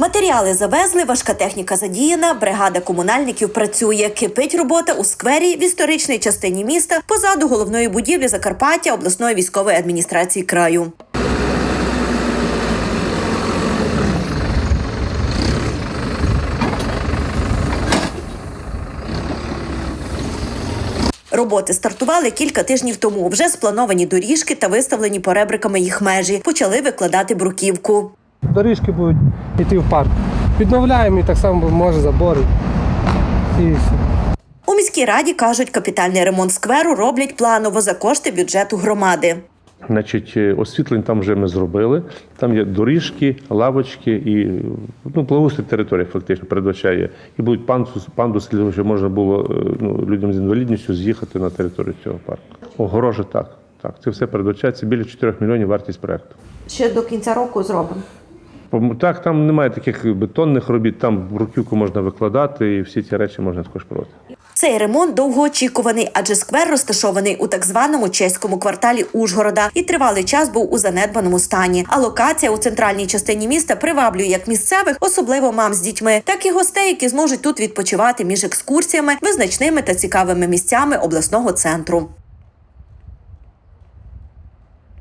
Матеріали завезли, важка техніка задіяна, бригада комунальників працює. Кипить робота у сквері в історичній частині міста позаду головної будівлі Закарпаття обласної військової адміністрації краю. Роботи стартували кілька тижнів тому. Вже сплановані доріжки та виставлені поребриками їх межі. Почали викладати бруківку. Доріжки будуть йти в парк. Відновляємо і так само може забори. І все. У міській раді кажуть, капітальний ремонт скверу роблять планово за кошти бюджету громади. Значить, е, освітлень там вже ми зробили. Там є доріжки, лавочки і ну, благоустрій території фактично передбачає. І будуть пандус, пандуси, для того, щоб можна було е, ну, людям з інвалідністю з'їхати на територію цього парку. Огорожа так. Так, це все передбачається біля 4 мільйонів вартість проекту. Ще до кінця року зробимо. Так, там немає таких бетонних робіт, там бруківку можна викладати, і всі ці речі можна також проводити. Цей ремонт довгоочікуваний, адже сквер розташований у так званому чеському кварталі Ужгорода і тривалий час був у занедбаному стані. А локація у центральній частині міста приваблює як місцевих, особливо мам з дітьми, так і гостей, які зможуть тут відпочивати між екскурсіями, визначними та цікавими місцями обласного центру.